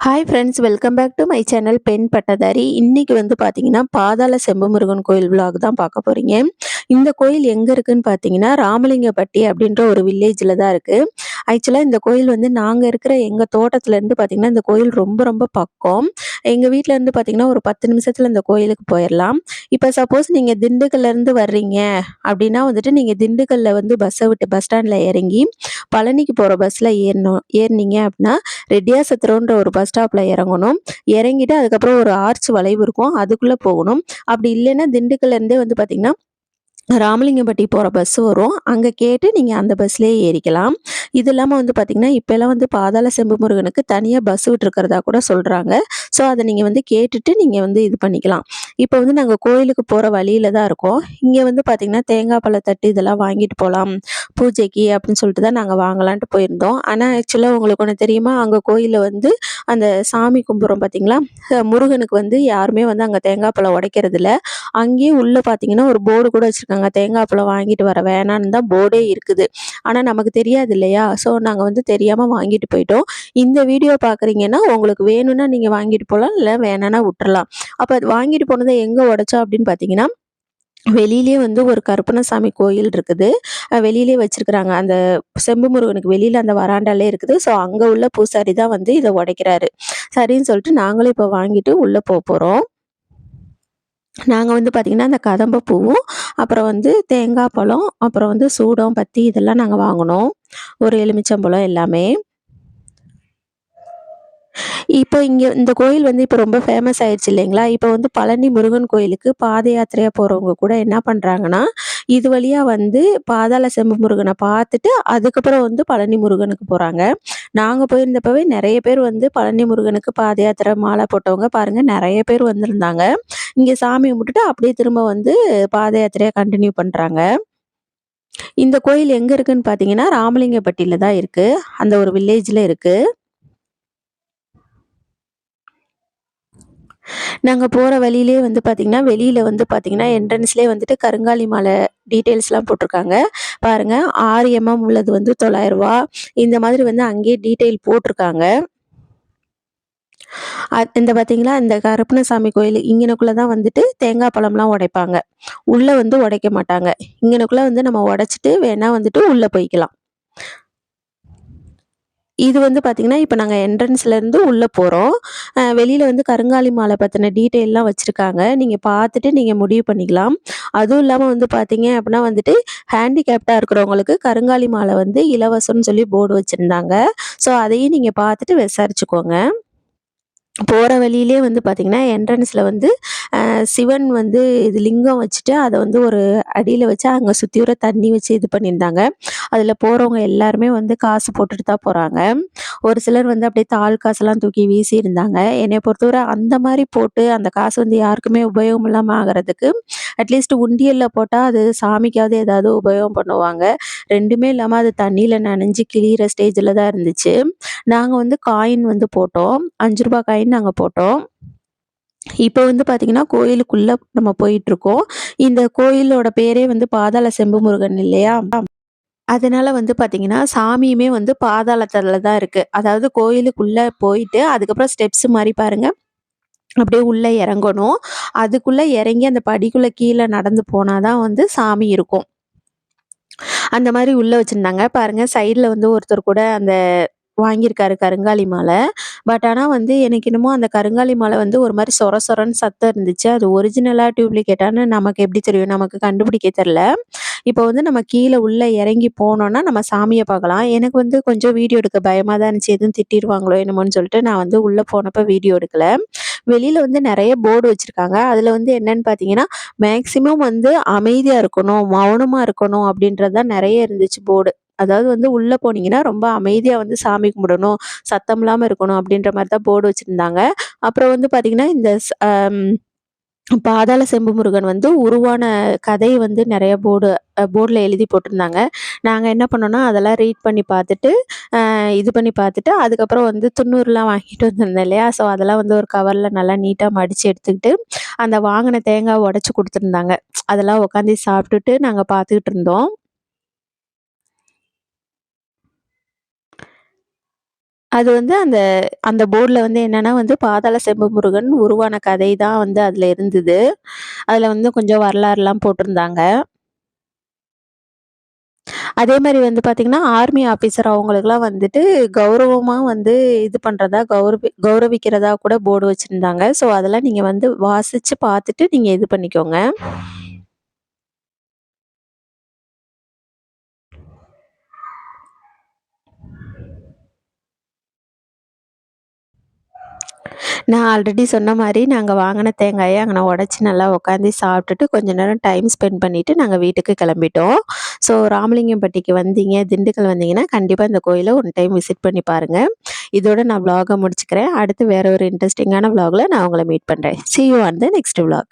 Hi friends welcome back to my channel பெண் பட்டதாரி இன்னைக்கு வந்து பார்த்தீங்கன்னா பாதாள செம்பமுருகன் கோயில் விலாக் தான் பார்க்க போகிறீங்க இந்த கோயில் எங்கே இருக்குன்னு பார்த்தீங்கன்னா ராமலிங்கப்பட்டி அப்படின்ற ஒரு வில்லேஜில் தான் இருக்குது ஆக்சுவலாக இந்த கோயில் வந்து நாங்கள் இருக்கிற எங்கள் தோட்டத்துலேருந்து பார்த்திங்கன்னா இந்த கோயில் ரொம்ப ரொம்ப பக்கம். எங்கள் வீட்டிலேருந்து பார்த்திங்கன்னா ஒரு பத்து நிமிஷத்தில் இந்த கோயிலுக்கு போயிடலாம் இப்போ சப்போஸ் நீங்கள் திண்டுக்கல்லேருந்து வர்றீங்க அப்படின்னா வந்துட்டு நீங்கள் திண்டுக்கல்லில் வந்து பஸ்ஸை விட்டு பஸ் ஸ்டாண்டில் இறங்கி பழனிக்கு போகிற பஸ்ஸில் ஏறணும் ஏறினீங்க அப்படின்னா ரெட்டியாசத்திரம்ன்ற ஒரு பஸ் ஸ்டாப்பில் இறங்கணும். இறங்கிட்டு அதுக்கப்புறம் ஒரு ஆர்ச் வளைவு இருக்கும் அதுக்குள்ளே போகணும். அப்படி இல்லைன்னா திண்டுக்கல்லேருந்தே வந்து பார்த்திங்கன்னா ராமலிங்கம்பட்டி போகிற பஸ் வரும். அங்கே கேட்டு நீங்கள் அந்த பஸ்லேயே ஏறிக்கலாம். இது இல்லாமல் வந்து பார்த்திங்கன்னா இப்போல்லாம் வந்து பாதாள செம்பு முருகனுக்கு தனியாக பஸ் விட்டுருக்கிறதா கூட சொல்கிறாங்க ஸோ அதை நீங்கள் வந்து கேட்டுட்டு நீங்கள் வந்து இது பண்ணிக்கலாம். இப்போ வந்து நாங்கள் கோயிலுக்கு போகிற வழியில் தான் இருக்கோம். இங்கே வந்து பார்த்திங்கன்னா தேங்காய் பழத்தட்டு இதெல்லாம் வாங்கிட்டு போகலாம் பூஜைக்கு அப்படின்னு சொல்லிட்டு தான் நாங்கள் வாங்கலான்ட்டு போயிருந்தோம். ஆனால் ஆக்சுவலாக உங்களுக்கு ஒன்று தெரியுமா? அங்கே கோயிலில் வந்து அந்த சாமி கும்பிட்றோம் பார்த்தீங்களா முருகனுக்கு வந்து யாருமே வந்து அங்கே தேங்காய் பழம் உடைக்கிறதில்ல. அங்கேயே உள்ளே பார்த்தீங்கன்னா ஒரு போர்டு கூட வச்சுருக்காங்க. தேங்காய் பழம் வாங்கிட்டு வர வேணான்னு தான் போர்டே இருக்குது. ஆனால் நமக்கு தெரியாது இல்லையா? ஸோ நாங்கள் வந்து தெரியாமல் வாங்கிட்டு போயிட்டோம். இந்த வீடியோ பார்க்குறீங்கன்னா உங்களுக்கு வேணும்னா நீங்கள் வாங்கிட்டு போகலாம் இல்லை வேணான்னா விட்டுறலாம். அப்போ அது வாங்கிட்டு போனதை எங்கே உடைச்சோம் அப்படின்னு பார்த்தீங்கன்னா வெளியிலே வந்து ஒரு கருப்பணசாமி கோயில் இருக்குது. வெளியிலே வச்சிருக்கிறாங்க. அந்த செம்பு முருகனுக்கு வெளியில் அந்த வராண்டாலே இருக்குது. ஸோ அங்கே உள்ள பூசாரி தான் வந்து இதை உடைக்கிறாரு. சரின்னு சொல்லிட்டு நாங்களும் இப்போ வாங்கிட்டு உள்ளே போக போகிறோம் நாங்கள் வந்து பார்த்திங்கன்னா அந்த கதம்ப பூவும் அப்புறம் வந்து தேங்காய் பழம் அப்புறம் வந்து சூடம் பத்தி இதெல்லாம் நாங்கள் வாங்கினோம். ஒரு எலுமிச்சம்பழம் எல்லாமே. இப்போ இங்கே இந்த கோயில் வந்து இப்போ ரொம்ப ஃபேமஸ் ஆயிடுச்சு இல்லைங்களா? இப்போ வந்து பழனி முருகன் கோயிலுக்கு பாத யாத்திரையாக போகிறவங்க கூட என்ன பண்ணுறாங்கன்னா இது வழியாக வந்து பாதாள செம்பு முருகனை பார்த்துட்டு அதுக்கப்புறம் வந்து பழனி முருகனுக்கு போகிறாங்க நாங்கள் போயிருந்தப்பவே நிறைய பேர் வந்து பழனி முருகனுக்கு பாத யாத்திரை மாலை போட்டவங்க பாருங்கள் நிறைய பேர் வந்திருந்தாங்க. இங்கே சாமி கும்பிட்டுட்டு அப்படியே திரும்ப வந்து பாத யாத்திரையாக கண்டினியூ பண்ணுறாங்க இந்த கோயில் எங்கே இருக்குன்னு பார்த்தீங்கன்னா ராமலிங்கப்பட்டியில் தான் இருக்குது அந்த ஒரு வில்லேஜில் இருக்குது நாங்கள் போகிற வழியிலே வந்து பார்த்திங்கன்னா வெளியில் வந்து பார்த்திங்கன்னா என்ட்ரன்ஸ்லேயே வந்துட்டு கருங்காலி மாலை டீட்டெயில்ஸ்லாம் போட்டிருக்காங்க. பாருங்கள் ஆறு எம்எம் உள்ளது வந்து தொள்ளாயிரரூவா இந்த மாதிரி வந்து அங்கேயே டீட்டெயில் போட்டிருக்காங்க. இந்த பார்த்தீங்களா இந்த கருப்பணசாமி கோயில் இங்கனக்குள்ளே தான் வந்துட்டு தேங்காய் பழம்லாம் உடைப்பாங்க. உள்ளே வந்து உடைக்க மாட்டாங்க. இங்கனக்குள்ளே வந்து நம்ம உடைச்சிட்டு வேணால் வந்துட்டு உள்ளே போய்க்கலாம். இது வந்து பார்த்திங்கன்னா இப்போ நாங்கள் என்ட்ரன்ஸ்லேருந்து உள்ளே போகிறோம் வெளியில் வந்து கருங்காலி மாலை பற்றின டீட்டெயிலெலாம் வச்சுருக்காங்க. நீங்கள் பார்த்துட்டு நீங்கள் முடிவு பண்ணிக்கலாம். அதுவும் இல்லாமல் வந்து பார்த்தீங்க அப்படின்னா வந்துட்டு ஹேண்டிகேப்டாக இருக்கிறவங்களுக்கு கருங்காலி மாலை வந்து இலவசம்னு சொல்லி போர்டு வச்சுருந்தாங்க. ஸோ அதையும் நீங்கள் பார்த்துட்டு விசாரிச்சுக்கோங்க. போகிற வழியிலே வந்து பார்த்திங்கன்னா என்ட்ரன்ஸில் வந்து சிவன் வந்து இது லிங்கம் வச்சுட்டு அதை வந்து ஒரு அடியில் வச்சு அங்கே சுற்றியுற தண்ணி வச்சு இது பண்ணியிருந்தாங்க. அதில் போகிறவங்க எல்லாருமே வந்து காசு போட்டுட்டு தான் போகிறாங்க ஒரு சிலர் வந்து அப்படியே தாள் காசெல்லாம் தூக்கி வீசி இருந்தாங்க. என்னை பொறுத்தவரை அந்த மாதிரி போட்டு அந்த காசு வந்து யாருக்குமே உபயோகம் இல்லாமல் ஆகிறதுக்கு அட்லீஸ்ட் உண்டியலில் போட்டால் அது சாமிக்காவது ஏதாவது உபயோகம் பண்ணுவாங்க. ரெண்டுமே இல்லாமல் அது தண்ணியில் நனைஞ்சு கிழிகிற ஸ்டேஜில் தான் இருந்துச்சு. நாங்கள் வந்து காயின் வந்து போட்டோம். அஞ்சு ரூபா காயின் நாங்கள் போட்டோம். இப்போ வந்து பார்த்திங்கன்னா கோயிலுக்குள்ளே நம்ம போயிட்டுருக்கோம். இந்த கோயிலோட பேரே வந்து பாதாள செம்பு முருகன் இல்லையா? அதனால வந்து பார்த்தீங்கன்னா, சாமியுமே வந்து பாதாளத்தில் தான் இருக்குது அதாவது கோயிலுக்குள்ளே போயிட்டு, அதுக்கப்புறம் ஸ்டெப்ஸ் மாதிரி பாருங்கள் அப்படியே உள்ளே இறங்கணும். அதுக்குள்ளே இறங்கி அந்த படிக்குள்ளே கீழே நடந்து போனால் தான் வந்து சாமி இருக்கும். அந்த மாதிரி உள்ளே வச்சுருந்தாங்க பாருங்கள் சைடில் வந்து ஒருத்தர் கூட அந்த வாங்கியிருக்காரு கருங்காலி மாலை. பட் ஆனால் வந்து எனக்கு என்னமோ அந்த கருங்காலி மாலை வந்து ஒரு மாதிரி சொர சொரன்னு சத்தம் இருந்துச்சு. அது ஒரிஜினலாக டியூப்ளிகேட்டான்னு நமக்கு எப்படி தெரியும்? நமக்கு கண்டுபிடிக்க தெரில. இப்போ வந்து நம்ம கீழே உள்ளே இறங்கி போனோம்னா, நம்ம சாமியை பார்க்கலாம். எனக்கு வந்து கொஞ்சம் வீடியோ எடுக்க பயமாக தான் இருந்துச்சு. எதுவும் திட்டிடுவாங்களோ என்னமோன்னு சொல்லிட்டு நான் வந்து உள்ளே போனப்போ வீடியோ எடுக்கல. வெளியில வந்து நிறைய போர்டு வச்சிருக்காங்க. அதுல வந்து என்னன்னு பார்த்தீங்கன்னா, மேக்ஸிமம் வந்து அமைதியா இருக்கணும், மௌனமா இருக்கணும் அப்படின்றது தான் நிறைய இருந்துச்சு போர்டு. அதாவது வந்து உள்ள போனீங்கன்னா, ரொம்ப அமைதியா வந்து சாமி கும்பிடணும், சத்தம் இல்லாம இருக்கணும் அப்படின்ற மாதிரி தான் போர்டு வச்சிருந்தாங்க. அப்புறம் வந்து பார்த்திங்கன்னா இந்த பாதாள செம்பு முருகன் வந்து உருவான கதை வந்து நிறைய போர்டு போர்டில் எழுதி போட்டிருந்தாங்க. நாங்கள் என்ன பண்ணோன்னா அதெல்லாம் ரீட் பண்ணி பார்த்துட்டு இது பண்ணி பார்த்துட்டு அதுக்கப்புறம் வந்து துண்ணூறுலாம் வாங்கிட்டு வந்திருந்தேன் இல்லையா? ஸோ அதெல்லாம் வந்து ஒரு கவரில் நல்லா நீட்டாக மடித்து எடுத்துக்கிட்டு அந்த வாங்கின தேங்காய் உடச்சி கொடுத்துருந்தாங்க. அதெல்லாம் உட்காந்து சாப்பிட்டுட்டு நாங்கள் பார்த்துக்கிட்டு இருந்தோம். அது வந்து அந்த அந்த போர்டில் வந்து என்னென்னா வந்து பாதாள செம்பு முருகன் உருவான கதை தான் வந்து அதில் இருந்தது. அதில் வந்து கொஞ்சம் வரலாறுலாம் போட்டிருந்தாங்க. அதே மாதிரி வந்து பார்த்திங்கன்னா ஆர்மி ஆஃபீஸர் அவங்களுக்குலாம் வந்துட்டு கௌரவமாக வந்து இது பண்ணுறதா கௌரவி கௌரவிக்கிறதா கூட போர்டு வச்சுருந்தாங்க ஸோ, அதெல்லாம் நீங்கள் வந்து வாசித்து பார்த்துட்டு நீங்கள் இது பண்ணிக்கோங்க. நான் ஆல்ரெடி சொன்ன மாதிரி நாங்கள் வாங்கின தேங்காயை அங்கே நான் உடச்சி நல்லா உட்காந்து சாப்பிட்டுட்டு கொஞ்ச நேரம் டைம் ஸ்பெண்ட் பண்ணிவிட்டு நாங்கள் வீட்டுக்கு கிளம்பிட்டோம். ஸோ ராமலிங்கம்பட்டிக்கு வந்தீங்க, திண்டுக்கல் வந்தீங்கன்னா, கண்டிப்பாக இந்த கோயிலை ஒன் டைம் விசிட் பண்ணி பாருங்கள் இதோட நான் விளாக முடிச்சுக்கிறேன். அடுத்து வேற ஒரு இன்ட்ரெஸ்டிங்கான விளாக்ல நான் உங்களை மீட் பண்ணுறேன் see you on the next vlog.